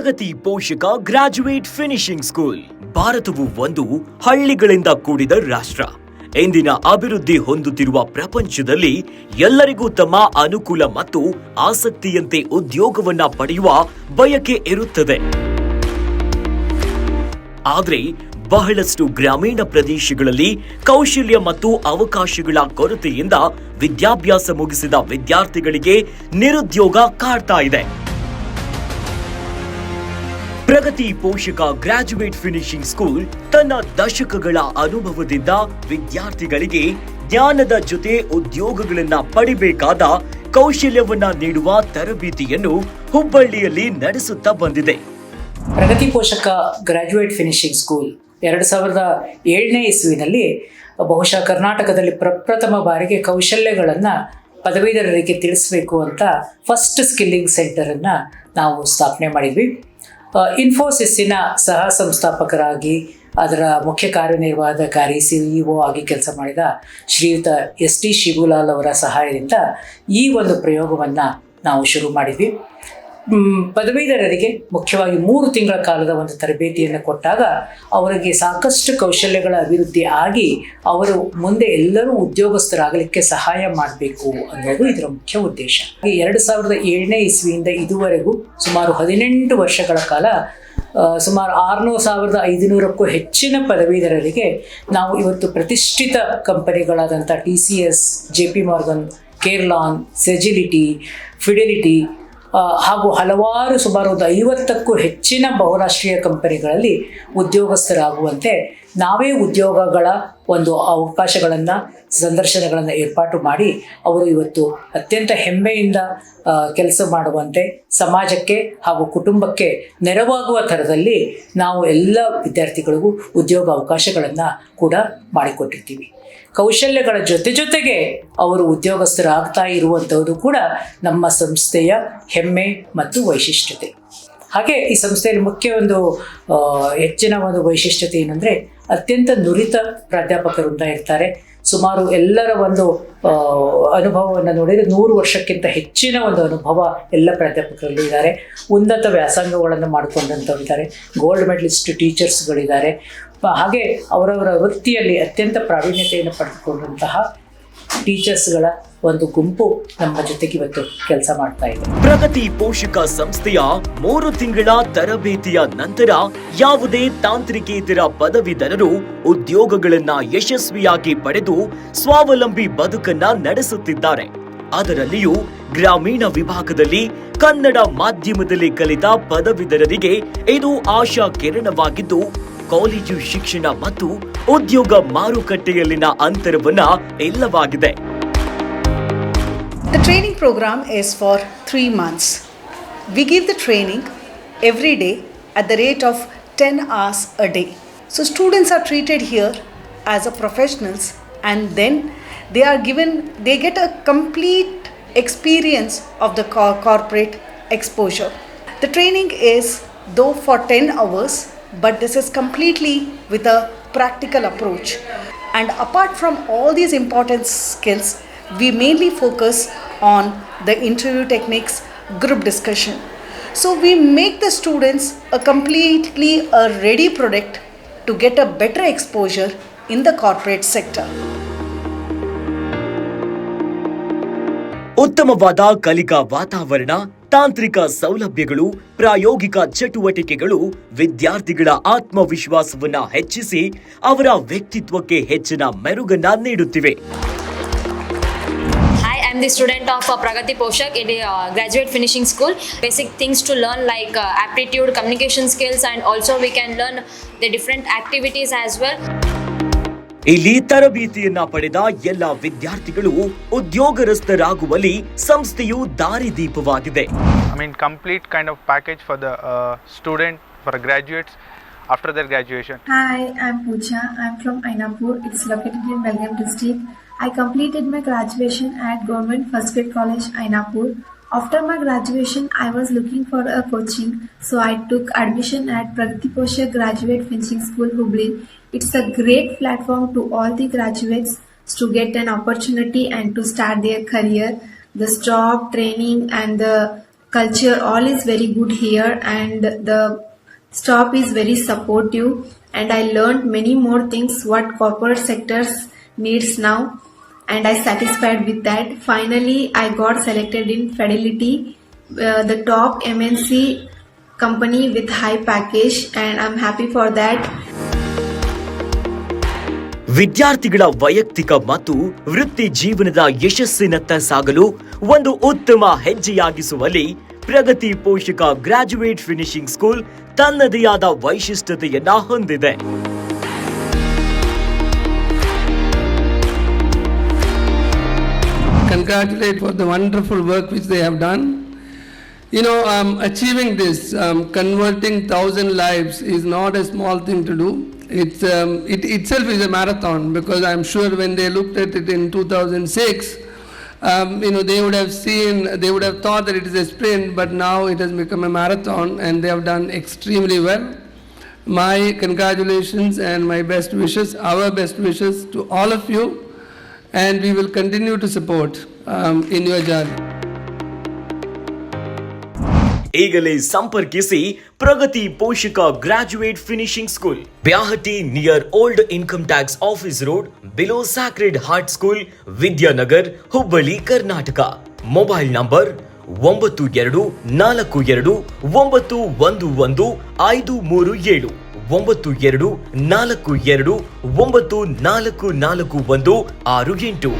ಪ್ರಗತಿ Poshak graduate finishing school, ಭಾರತವು ಒಂದು ಹಳ್ಳಿಗಳಿಂದ ಕೂಡಿದ ರಾಷ್ಟ್ರ. ಇಂದಿನ ಅಭಿವೃದ್ಧಿ ಹೊಂದುತ್ತಿರುವ ಪ್ರಪಂಚದಲ್ಲಿ ಎಲ್ಲರಿಗೂ ತಮ್ಮ ಅನುಕೂಲ ಮತ್ತು ಆಸಕ್ತಿಯಂತೆ ಉದ್ಯೋಗವನ್ನ ಪಡೆಯುವ ಬಯಕೆ ಇರುತ್ತದೆ. ಆದರೆ, ಬಹಳಷ್ಟು ಗ್ರಾಮೀಣ ಪ್ರದೇಶಗಳಲ್ಲಿ ಕೌಶಲ್ಯ ಮತ್ತು ಅವಕಾಶಗಳ ಕೊರತೆಯಿಂದ ವಿದ್ಯಾಭ್ಯಾಸ ಮುಗಿಸಿದ ವಿದ್ಯಾರ್ಥಿಗಳಿಗೆ ನಿರುದ್ಯೋಗ ಕಾಡ್ತಾ ಇದೆ. ಪ್ರಗತಿ ಪೋಷಕ ಗ್ರಾಜುಯೇಟ್ ಫಿನಿಶಿಂಗ್ ಸ್ಕೂಲ್ ತನ್ನ ದಶಕಗಳ ಅನುಭವದಿಂದ ವಿದ್ಯಾರ್ಥಿಗಳಿಗೆ ಜ್ಞಾನದ ಜೊತೆ ಉದ್ಯೋಗಗಳನ್ನು ಪಡಿಬೇಕಾದ ಕೌಶಲ್ಯವನ್ನ ನೀಡುವ ತರಬೇತಿಯನ್ನು ಹುಬ್ಬಳ್ಳಿಯಲ್ಲಿ ನಡೆಸುತ್ತಾ ಬಂದಿದೆ. ಪ್ರಗತಿ ಪೋಷಕ ಗ್ರಾಜುಯೇಟ್ ಫಿನಿಶಿಂಗ್ ಸ್ಕೂಲ್ ಎರಡು ಸಾವಿರದ ಏಳನೇ ಇಸ್ವಿನಲ್ಲಿ ಬಹುಶಃ ಕರ್ನಾಟಕದಲ್ಲಿ ಪ್ರಪ್ರಥಮ ಬಾರಿಗೆ ಕೌಶಲ್ಯಗಳನ್ನು ಪದವೀಧರರಿಗೆ ತಿಳಿಸಬೇಕು ಅಂತ ಫಸ್ಟ್ ಸ್ಕಿಲ್ಲಿಂಗ್ ಸೆಂಟರನ್ನು ನಾವು ಸ್ಥಾಪನೆ ಮಾಡಿದ್ವಿ. ಇನ್ಫೋಸಿಸ್ಸಿನ ಸಹ ಸಂಸ್ಥಾಪಕರಾಗಿ ಅದರ ಮುಖ್ಯ ಕಾರ್ಯನಿರ್ವಾಹಕಾರಿ ಸಿ ಇ ಆಗಿ ಕೆಲಸ ಮಾಡಿದ ಶ್ರೀಯುತ ಎಸ್ ಟಿ ಶಿವಲಾಲ್ ಅವರ ಸಹಾಯದಿಂದ ಈ ಒಂದು ಪ್ರಯೋಗವನ್ನು ನಾವು ಶುರು ಮಾಡಿದ್ವಿ. ಪದವೀಧರರಿಗೆ ಮುಖ್ಯವಾಗಿ ಮೂರು ತಿಂಗಳ ಕಾಲದ ಒಂದು ತರಬೇತಿಯನ್ನು ಕೊಟ್ಟಾಗ ಅವರಿಗೆ ಸಾಕಷ್ಟು ಕೌಶಲ್ಯಗಳ ಅಭಿವೃದ್ಧಿ ಆಗಿ ಅವರು ಮುಂದೆ ಎಲ್ಲರೂ ಉದ್ಯೋಗಸ್ಥರಾಗಲಿಕ್ಕೆ ಸಹಾಯ ಮಾಡಬೇಕು ಅನ್ನೋದು ಇದರ ಮುಖ್ಯ ಉದ್ದೇಶ. ಎರಡು ಸಾವಿರದ ಏಳನೇ ಇಸ್ವಿಯಿಂದ ಇದುವರೆಗೂ ಸುಮಾರು ಹದಿನೆಂಟು ವರ್ಷಗಳ ಕಾಲ ಸುಮಾರು ಆರುನೂರು ಸಾವಿರದ ಐದುನೂರಕ್ಕೂ ಹೆಚ್ಚಿನ ಪದವೀಧರರಿಗೆ ನಾವು ಇವತ್ತು ಪ್ರತಿಷ್ಠಿತ ಕಂಪನಿಗಳಾದಂಥ T C S, J P Morgan, Carelon, Sagility, Fidelity ಹಾಗೂ ಹಲವಾರು ಸುಮಾರು ಒಂದು ಐವತ್ತಕ್ಕೂ ಹೆಚ್ಚಿನ ಬಹುರಾಷ್ಟ್ರೀಯ ಕಂಪನಿಗಳಲ್ಲಿ ಉದ್ಯೋಗಸ್ಥರಾಗುವಂತೆ ನಾವೇ ಉದ್ಯೋಗಗಳ ಒಂದು ಅವಕಾಶಗಳನ್ನು, ಸಂದರ್ಶನಗಳನ್ನು ಏರ್ಪಾಟು ಮಾಡಿ ಅವರು ಇವತ್ತು ಅತ್ಯಂತ ಹೆಮ್ಮೆಯಿಂದ ಕೆಲಸ ಮಾಡುವಂತೆ ಸಮಾಜಕ್ಕೆ ಹಾಗೂ ಕುಟುಂಬಕ್ಕೆ ನೆರವಾಗುವ ಥರದಲ್ಲಿ ನಾವು ಎಲ್ಲ ವಿದ್ಯಾರ್ಥಿಗಳಿಗೂ ಉದ್ಯೋಗ ಅವಕಾಶಗಳನ್ನು ಕೂಡ ಮಾಡಿಕೊಟ್ಟಿರ್ತೀವಿ. ಕೌಶಲ್ಯಗಳ ಜೊತೆ ಜೊತೆಗೆ ಅವರು ಉದ್ಯೋಗಸ್ಥರಾಗ್ತಾ ಇರುವಂಥದ್ದು ಕೂಡ ನಮ್ಮ ಸಂಸ್ಥೆಯ ಹೆಮ್ಮೆ ಮತ್ತು ವೈಶಿಷ್ಟ್ಯತೆ. ಹಾಗೆ ಈ ಸಂಸ್ಥೆಯಲ್ಲಿ ಮುಖ್ಯ ಒಂದು ಹೆಚ್ಚಿನ ಒಂದು ವೈಶಿಷ್ಟ್ಯತೆ ಏನಂದರೆ ಅತ್ಯಂತ ನುರಿತ ಪ್ರಾಧ್ಯಾಪಕರಿಂದ ಇರ್ತಾರೆ ಸುಮಾರು ಎಲ್ಲರ ಒಂದು ಅನುಭವವನ್ನು ನೋಡಿದರೆ ನೂರು ವರ್ಷಕ್ಕಿಂತ ಹೆಚ್ಚಿನ ಒಂದು ಅನುಭವ ಎಲ್ಲ ಪ್ರಾಧ್ಯಾಪಕರಲ್ಲೂ ಇದ್ದಾರೆ. ಉನ್ನತ ವ್ಯಾಸಂಗಗಳನ್ನು ಮಾಡಿಕೊಂಡಂಥವ್ರು ಇದ್ದಾರೆ ಗೋಲ್ಡ್ ಮೆಡಲಿಸ್ಟ್ ಟೀಚರ್ಸ್ಗಳಿದ್ದಾರೆ ಹಾಗೆ ಅವರವರ ವೃತ್ತಿಯಲ್ಲಿ ಅತ್ಯಂತ ಪ್ರಾವೀಣ್ಯತೆಯನ್ನು ಪಡೆದುಕೊಂಡಂತಹ ಟೀಚರ್ಸ್ಗಳ ಒಂದು ಗುಂಪು ನಮ್ಮ ಜೊತೆಗೆ ಇವತ್ತು ಕೆಲಸ ಮಾಡ್ತಾ ಇದೆ. ಪ್ರಗತಿ ಪೋಷಕ ಸಂಸ್ಥೆಯ ಮೂರು ತಿಂಗಳ ತರಬೇತಿಯ ನಂತರ ಯಾವುದೇ ತಾಂತ್ರಿಕೇತರ ಪದವೀಧರರು ಉದ್ಯೋಗಗಳನ್ನ ಯಶಸ್ವಿಯಾಗಿ ಪಡೆದು ಸ್ವಾವಲಂಬಿ ಬದುಕನ್ನ ನಡೆಸುತ್ತಿದ್ದಾರೆ. ಅದರಲ್ಲಿಯೂ ಗ್ರಾಮೀಣ ವಿಭಾಗದಲ್ಲಿ ಕನ್ನಡ ಮಾಧ್ಯಮದಲ್ಲಿ ಕಲಿತ ಪದವೀಧರರಿಗೆ ಇದು ಆಶಾ ಕಿರಣವಾಗಿದ್ದು ಕಾಲೇಜು ಶಿಕ್ಷಣ ಮತ್ತು ಉದ್ಯೋಗ ಮಾರುಕಟ್ಟೆಯಲ್ಲಿನ ಅಂತರವನ್ನ ಎಲ್ಲವಾಗಿದೆ the training programme is for three months we give the training every day at the rate of ten hours a day so students are treated here as a professionals and then they are given they get a complete experience of the corporate exposure the training is though for ten hours but this is completely with a practical approach. And apart from all these important skills, we mainly focus on the interview techniques, group discussion. So we make the students a completely a ready product to get a better exposure in the corporate sector. ಉತ್ತಮವಾದ ಕಲಿಕಾ ವಾತಾವರಣ ತಾಂತ್ರಿಕ ಸೌಲಭ್ಯಗಳು ಪ್ರಾಯೋಗಿಕ ಚಟುವಟಿಕೆಗಳು ವಿದ್ಯಾರ್ಥಿಗಳ ಆತ್ಮವಿಶ್ವಾಸವನ್ನ ಹೆಚ್ಚಿಸಿ ಅವರ ವ್ಯಕ್ತಿತ್ವಕ್ಕೆ ಹೆಚ್ಚಿನ ಮೆರುಗನ್ನ ನೀಡುತ್ತಿವೆ Hi, am the student of uh, Pragati Poshak, is uh, graduate finishing school. Basic things to learn like uh, aptitude, communication skills, and also we can learn the different activities as well. ಇಲ್ಲಿ ತರಬೇತಿಯನ್ನ ಪಡೆದ ಎಲ್ಲ ವಿದ್ಯಾರ್ಥಿಗಳು ಉದ್ಯೋಗರಸ್ಥರಾಗುವಲ್ಲಿ ಸಂಸ್ಥೆಯು ದಾರಿ ದೀಪವಾಗಿದೆ. I mean complete kind of package for the student for graduates after their graduation hi I am Pooja I am from Ainapur it's located in Belgaum district I completed my graduation at government first grade college Ainapur After my graduation, I was looking for a coaching, so I took admission at Pragati Graduate Finishing School, Hubli. It's a great platform to all the graduates to get an opportunity and to start their career. The job training and the culture all is very good here and the staff is very supportive and I learned many more things what corporate sectors needs now and I satisfied with that. Finally, I got selected in Fidelity, uh, the top MNC company with high package and I'm happy for that. ವಿದ್ಯಾರ್ಥಿಗಳ ವೈಯಕ್ತಿಕ ಮತ್ತು ವೃತ್ತಿ ಜೀವನದ ಯಶಸ್ಸಿನತ್ತ ಸಾಗಲು ಒಂದು ಉತ್ತಮ ಹೆಜ್ಜೆಯಾಗಿಸುವಲ್ಲಿ ಪ್ರಗತಿ Poshak graduate finishing school ತನ್ನದೇ ಆದ ವೈಶಿಷ್ಟ್ಯತೆಯನ್ನ ಹೊಂದಿದೆ congratulate for the wonderful work which they have done. You know, um, achieving this, um, converting thousand lives is not a small thing to do. It's, um, it itself is a marathon because I'm sure when they looked at it in 2006, um, you know, they would have seen, they would have thought that it is a sprint, but now it has become a marathon and they have done extremely well. My congratulations and my best wishes, our best wishes to all of you and we will continue to support um, in your journey. ಈಗಲೇ ಸಂಪರ್ಕಿಸಿ Pragati Poshak graduate finishing school Byahatti near old income tax office road below sacred heart school Vidyanagar Hubballi Karnataka. Mobile number ಒಂಬತ್ತು ಎರಡು ನಾಲ್ಕು ಎರಡು ಒಂಬತ್ತು ಒಂದು ಒಂದು ಐದು ಮೂರು ಏಳು. ಒಂಬತ್ತು ಎರಡು ನಾಲ್ಕು ಎರಡು ಒಂಬತ್ತು ನಾಲ್ಕು ನಾಲ್ಕು ಒಂದು ಆರು ಎಂಟು.